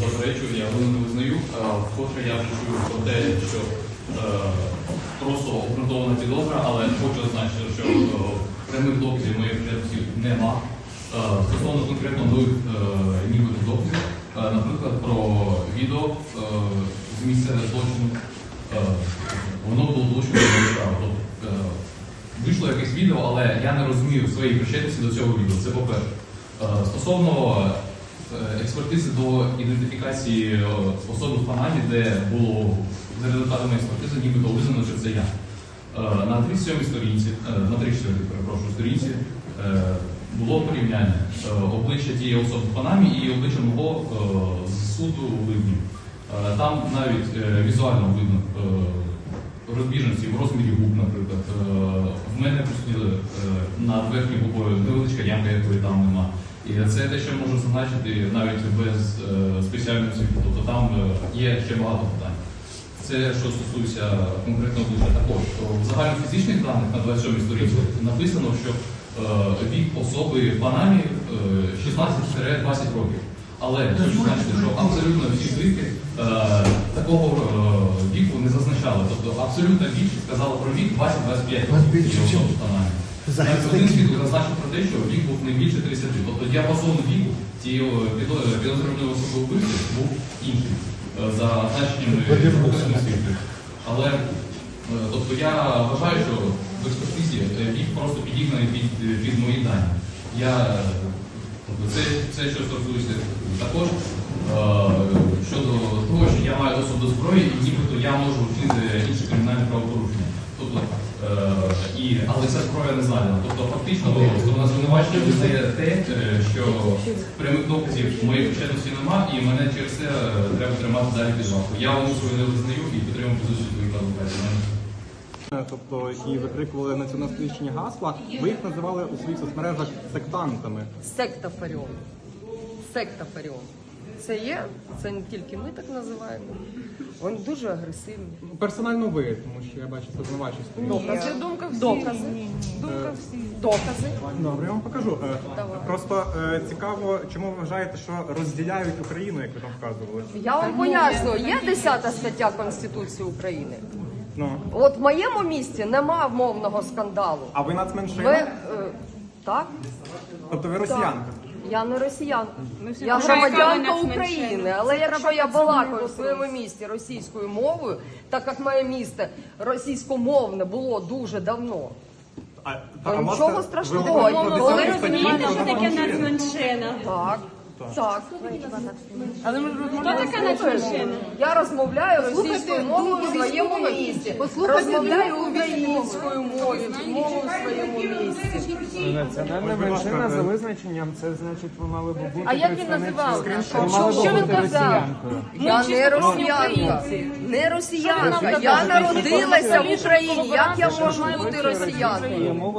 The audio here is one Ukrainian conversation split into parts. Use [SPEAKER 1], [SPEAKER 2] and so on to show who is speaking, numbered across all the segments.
[SPEAKER 1] Заперечую, я його не визнаю. Е, Вкотре я чую про те, що е, просто обґрунтована підозра, але хочу зазначити, що е, прямих доказів моїх причетності нема. Стосовно конкретно нових нібито доказів, наприклад, про відео з місця злочину, воно було долучено до справи. Тобто, Вийшло якесь відео, але я не розумію своєї причетності до цього відео. Це по-перше. Стосовно експертизи до ідентифікації е, особи в Панамі, де було за результатами експертизи, нібито визнано, що це я. Е, На 37 сторінці, е, на 34, перепрошую, сторінці е, було порівняння е, обличчя тієї особи в Панамі і обличчя мого е, з суду у Ливні. Е, Там навіть е, візуально видно е, розбіжності в розмірі губ, наприклад. Е, В мене присутніли е, над верхньою губою невеличка ямка, якої там нема. І це те, що можу зазначити навіть без е, спеціальної освіти. Тобто там е, є ще багато питань. Це що стосується конкретного обличчя. Також в загальнофізичних даних на 27 сторінці написано, що е, вік особи в Панамі е, 16-20 років. Але хочу значити, що абсолютно всі звідки е, такого віку не зазначали. Тобто абсолютна більшість сказала про вік 20-25 років в Панамі. Один свідок зазначив про те, що вік був не більше 30. Тобто діапазон віку цієї е, підозрюваної особи вбивці був інший е, за значеннями свідків. Але е, тобто я вважаю, що в експертизі е, вік просто підігнаний під, під мої дані. Я, е, тобто це, це що стосується також е, щодо того, що я маю доступ до зброї, і нібито я можу вчинити інші кримінальні правопорушення. Тобто, е, і, але ця зброя не знайдена. Тобто фактично сторона звинувачення визнає те, е, що прямих доказів моєї причетності нема, і мене через це е, треба тримати далі під вартою. Я вам свою не визнаю і підтримую позицію своїх адвокатів.
[SPEAKER 2] Тобто і викрикували націоналістичні гасла. Ви їх називали у своїх соцмережах сектантами.
[SPEAKER 3] Секта Фаріон. Секта Фаріон. Це є, це не тільки ми так називаємо. Вони дуже агресивні.
[SPEAKER 2] Персонально ви, тому що я бачу це на вашій сторінці.
[SPEAKER 3] Докази,
[SPEAKER 4] Думка всіх.
[SPEAKER 3] докази,
[SPEAKER 4] Думка всіх.
[SPEAKER 3] докази.
[SPEAKER 2] Добре, я вам покажу. Е,
[SPEAKER 3] Давай.
[SPEAKER 2] Просто е, цікаво, чому ви вважаєте, що розділяють Україну, як ви там вказували.
[SPEAKER 3] Я вам поясню, є 10 стаття Конституції України.
[SPEAKER 2] Ну
[SPEAKER 3] От в моєму місті нема мовного скандалу.
[SPEAKER 2] а ви
[SPEAKER 3] Ви,
[SPEAKER 2] нацменшина?
[SPEAKER 3] е, так?
[SPEAKER 2] Тобто ви росіянка?
[SPEAKER 3] Я не росіянка. Я громадянка України. Але якщо я балакаю в своєму місті російською мовою, так як моє місто російськомовне було дуже давно.
[SPEAKER 2] А,
[SPEAKER 3] Та нічого страшного. ви
[SPEAKER 4] розумієте, що таке нацменшина?
[SPEAKER 3] Так, так.
[SPEAKER 4] Але ми нацменшина?
[SPEAKER 3] Я розмовляю російською мовою в своєму місті. Розмовляю українською мовою мовою в своєму місті.
[SPEAKER 5] Національна меншина за визначенням, це значить, ви мали б бути
[SPEAKER 4] А як він називав?
[SPEAKER 5] Ви
[SPEAKER 4] Що він казав?
[SPEAKER 3] Я не росіянка. Не росіянка. Я народилася в? Україні. Як я можу бути росіянкою?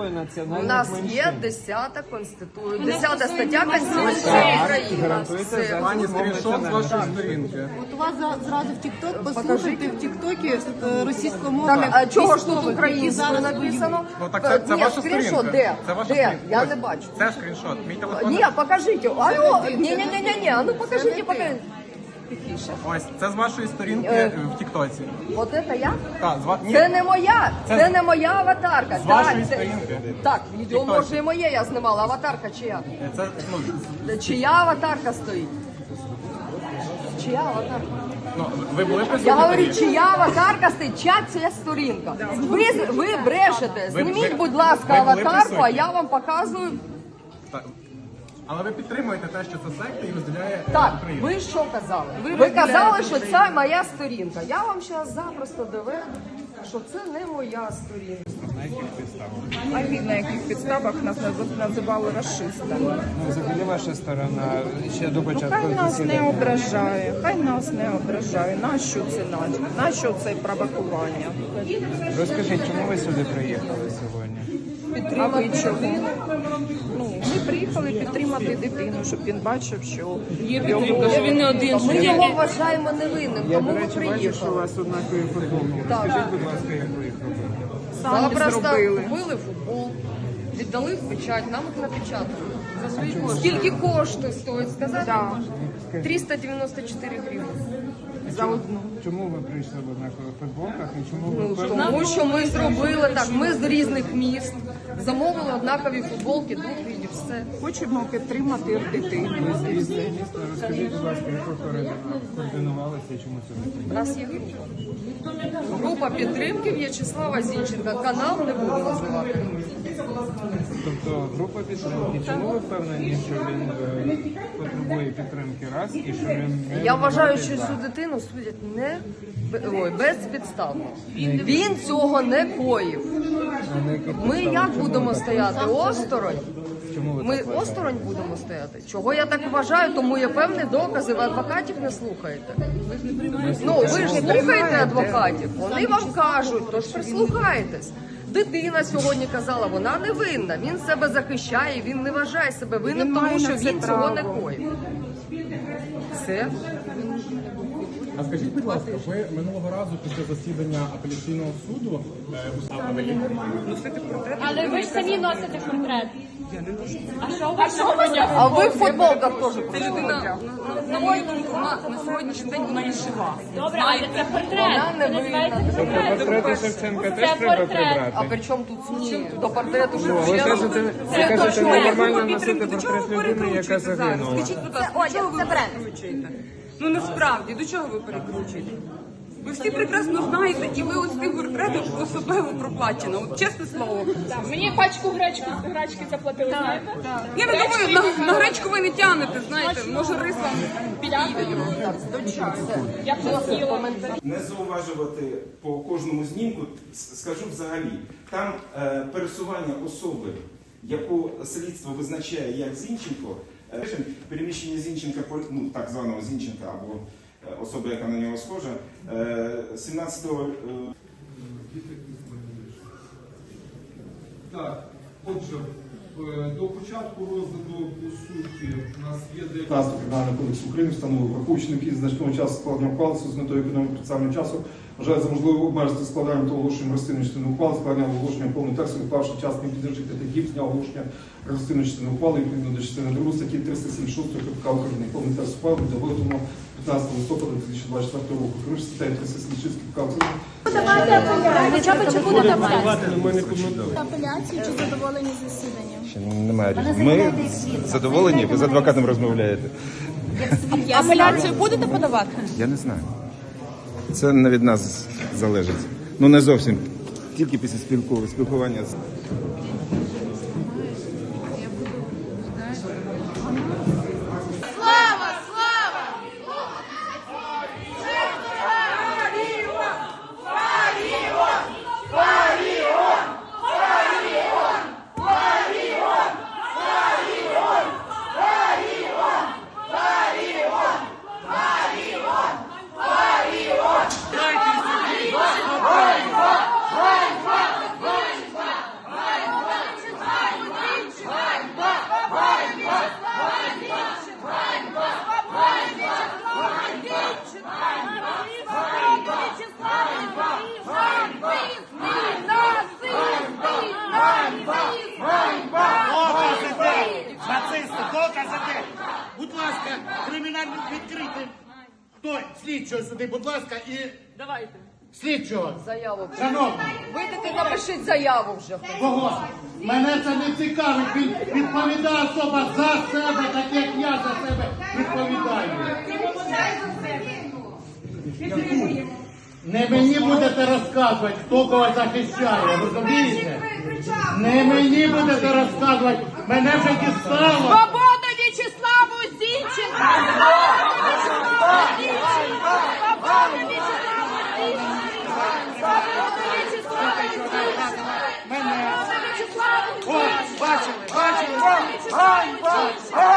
[SPEAKER 3] У нас є 10 конститу... 10 стаття Конституції України.
[SPEAKER 5] Гарантується
[SPEAKER 3] Все.
[SPEAKER 2] Пані скріншот з вашої сторінки.
[SPEAKER 6] От у вас за- зразу в Тікток послухайте в Тіктокі е, російською мовою.
[SPEAKER 3] а чого ж тут
[SPEAKER 6] військових, які
[SPEAKER 3] українською
[SPEAKER 6] зараз
[SPEAKER 3] написано?
[SPEAKER 2] Ну так це, це
[SPEAKER 3] Ні,
[SPEAKER 2] ваша
[SPEAKER 3] скріншот,
[SPEAKER 2] сторінка.
[SPEAKER 3] де?
[SPEAKER 2] Це ваша
[SPEAKER 3] Де?
[SPEAKER 2] сторінка.
[SPEAKER 3] Я
[SPEAKER 2] Ось,
[SPEAKER 3] не бачу.
[SPEAKER 2] Це скріншот. Мій телефон.
[SPEAKER 3] Ні, покажіть. А ну, ні, ні, ні, ні, ні, а ну покажіть, покажіть. Тихіше.
[SPEAKER 2] Ось це з вашої сторінки
[SPEAKER 3] Е.
[SPEAKER 2] е, в Тіктоці.
[SPEAKER 3] От це я?
[SPEAKER 2] Так, з ва- ні.
[SPEAKER 3] Це не моя,
[SPEAKER 2] Це
[SPEAKER 3] це не моя аватарка.
[SPEAKER 2] з
[SPEAKER 3] Так,
[SPEAKER 2] вашої
[SPEAKER 3] це-
[SPEAKER 2] сторінки.
[SPEAKER 3] Так, відео
[SPEAKER 2] Тіктоці.
[SPEAKER 3] може і моє я знімала, аватарка чия?
[SPEAKER 2] Е, Це ну,
[SPEAKER 3] Чия аватарка стоїть? Чия аватарка?
[SPEAKER 2] ну ви були присутні?
[SPEAKER 3] Я говорю,
[SPEAKER 2] тоді?
[SPEAKER 3] чия аватарка стоїть, чия це сторінка. Ви, ви брешете.
[SPEAKER 2] Ви-
[SPEAKER 3] Зніміть,
[SPEAKER 2] ви-
[SPEAKER 3] будь ласка,
[SPEAKER 2] ви були
[SPEAKER 3] аватарку, а
[SPEAKER 2] присутні?
[SPEAKER 3] я вам показую.
[SPEAKER 2] Так. Але ви підтримуєте те, що це секта і розділяє е,
[SPEAKER 3] Так,
[SPEAKER 2] Україну.
[SPEAKER 3] ви що казали? Ви, казали, що це моя сторінка. Я вам зараз запросто доведу, що це не моя сторінка.
[SPEAKER 7] А від на яких підставах нас наз- називали расистами.
[SPEAKER 5] Ну, взагалі ваша сторона ще до
[SPEAKER 7] Ну,
[SPEAKER 5] початку
[SPEAKER 7] хай нас не
[SPEAKER 5] засідання.
[SPEAKER 7] ображає, хай нас не ображає. Нащо це на- нащо це провокування?
[SPEAKER 5] Розкажіть, чому ви сюди приїхали сьогодні?
[SPEAKER 7] А ви чого? Ми приїхали підтримати дитину, щоб він бачив, що його...
[SPEAKER 4] Він не один.
[SPEAKER 3] Ми його вважаємо невинним,
[SPEAKER 5] Я,
[SPEAKER 3] тому
[SPEAKER 5] до
[SPEAKER 3] ми
[SPEAKER 5] речі, бачу, що у
[SPEAKER 3] приїхали.
[SPEAKER 5] вас однакові футболки.
[SPEAKER 3] Так.
[SPEAKER 5] Розкажіть, будь ласка, як ви їх робили?
[SPEAKER 7] самі
[SPEAKER 3] Запросто
[SPEAKER 7] зробили.
[SPEAKER 3] купили футбол, Віддали в печать, нам їх напечатали. За свої кошти. Скільки коштує, стоїть сказати? 394 гривні. За одну.
[SPEAKER 5] Чому ви прийшли в однакових футболках і чому ви
[SPEAKER 3] Ну,
[SPEAKER 5] впевнені?
[SPEAKER 3] тому що ми зробили так. Ми з різних міст замовили однакові футболки, двох видів, все.
[SPEAKER 7] Хочемо підтримати дитину.
[SPEAKER 5] з різних міст? Розкажіть, будь ласка, як ви координу- координувалися і чому це не
[SPEAKER 3] У нас є група. Група підтримки В'ячеслава Зінченка. Канал не буду називати.
[SPEAKER 5] Тобто група підтримки. Чому ви впевнені, що він е, потребує підтримки раз і що він не
[SPEAKER 3] Я вважаю, що цю
[SPEAKER 5] два?
[SPEAKER 3] Дитину судять не ой, безпідставно. Він цього не коїв. Ми як будемо стояти? Осторонь. Ми осторонь будемо стояти. Чого я так вважаю, тому є певні докази. Ви адвокатів не слухаєте. Ну ви ж слухаєте адвокатів. Вони вам кажуть, тож прислухайтесь. Дитина сьогодні казала, вона не винна. Він себе захищає, він не вважає себе винним, тому що він цього не коїв. Все.
[SPEAKER 2] А скажіть, будь ласка, ви минулого разу після засідання апеляційного суду е, уставили
[SPEAKER 4] Але ви ж самі носите портрет. А що ви що ви
[SPEAKER 3] А ви в футболках теж
[SPEAKER 8] Людина на моєму на, на сьогоднішній день вона є жива.
[SPEAKER 4] Добре, але це портрет. Це називається.
[SPEAKER 5] Тобто портрети Шевченка теж треба
[SPEAKER 4] портрет.
[SPEAKER 5] прибрати?
[SPEAKER 3] А при чому тут ні, до портрету
[SPEAKER 5] Ну, ви
[SPEAKER 3] Шевченка?
[SPEAKER 5] кажете, ви кажете, нормально носити портрет людини, яка загинула.
[SPEAKER 8] Скажіть, будь ласка, до чого ви перекручуєте? Ну насправді, до чого ви перекручуєте? Ви всі прекрасно знаєте, і ви ось тим портретом особливо проплачено. От чесне слово.
[SPEAKER 4] Мені пачку гречки гречки заплатили, знаєте?
[SPEAKER 8] Я не думаю, на, на гречку ви не тягнете, знаєте, може рис вам підійде.
[SPEAKER 4] Я хотіла.
[SPEAKER 9] не зауважувати по кожному знімку, скажу взагалі, там е, пересування особи, яку слідство визначає як Зінченко, е, переміщення Зінченка, ну так званого Зінченка або е, особи, яка на нього схожа, е, 17 е,
[SPEAKER 10] Так, отже, е, до початку розгляду по суті у нас є
[SPEAKER 11] 15 Кримінального кодексу України встановив, враховуючи необхідність значного часу складення ухвали з метою економії процесуального часу, вважає за можливе обмежити складанням та оголошенням розстильної частини ухвали, складання оголошення повного тексту, відклавши час не підтримки 5 діб з дня оголошення розстильної частини ухвали відповідно до частини 2 статті 376 КПК України. Повний текст ухвали буде виготовлено 15 листопада 2024 року. Керуючи статтею 376 КПК України.
[SPEAKER 6] Апеляції чи задоволені засіданням?
[SPEAKER 12] Ще немає рішення. Ми задоволені, ви з адвокатом розмовляєте.
[SPEAKER 4] Апеляцію будете подавати?
[SPEAKER 12] Я не знаю. Це не від нас залежить. Ну не зовсім. Тільки після спілку- спілкування
[SPEAKER 10] відкритий. Хто? Слідчого сюди, будь ласка, і... Давайте. Слідчого.
[SPEAKER 3] Заяву.
[SPEAKER 10] Шановні,
[SPEAKER 3] Вийдете, напишіть заяву вже.
[SPEAKER 10] кого? Мене це не цікавить. Він відповідає особа за себе, так як я за себе відповідаю. Яку? Не мені будете розказувати, хто кого захищає, розумієте? Не мені будете розказувати, мене вже дістало.
[SPEAKER 4] Свобода В'ячеславу Зінченку!
[SPEAKER 10] Vai, vai!